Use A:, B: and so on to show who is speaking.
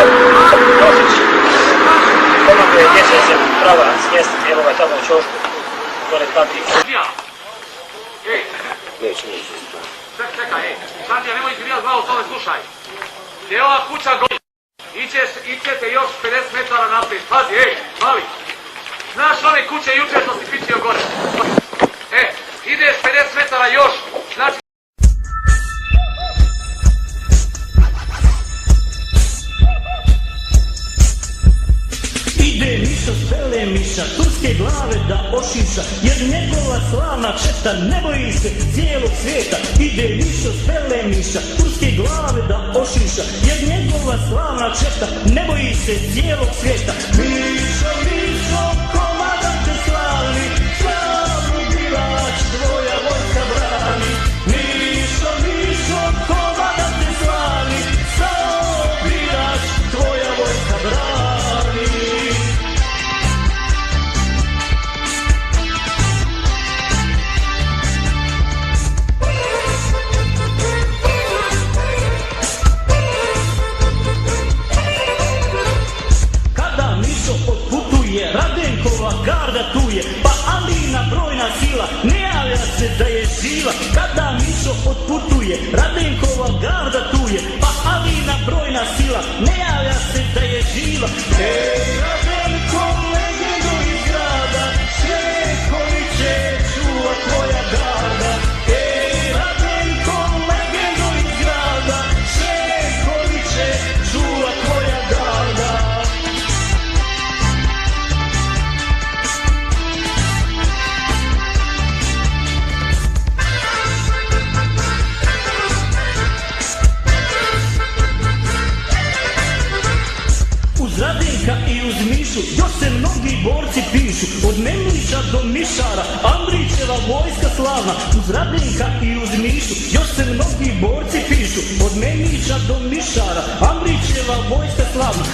A: Josić. Komanduje djece se prava s mjesta dijelova tamo u Ćošku. Pored.
B: Ja. Ej,
A: Neće, neće.
B: čekaj, čekaj, ej. Sandija, nemoj izbijati glavu, tome slušaj. Gdje je ova kuća gori? Ićeš, ićete još 50 metara naprijed. Pazi, ej, mali. Znaš one kuće jučer što si pičio gore? E, ideš 50 metara još.
C: Ide miša, spele miša, turske glave da ošiša, jer njegova slavna četa ne boji se cijelog svijeta. Ide miša, spele miša, turske glave da ošiša, jer njegova slavna četa ne boji se cijelog svijeta. Mišo, garda tu je, pa Alina brojna sila, ne javlja se da je živa. Kada Mišo otputuje, Radenkova garda tu je, pa Alina brojna sila, ne javlja se da je živa. Ej, uz Mišu još se mnogi borci pišu Od Memlića do Mišara, Andrićeva vojska slavna Uz Radenka i uz Mišu još se mnogi borci pišu Od Memlića do Mišara, Andrićeva vojska slavna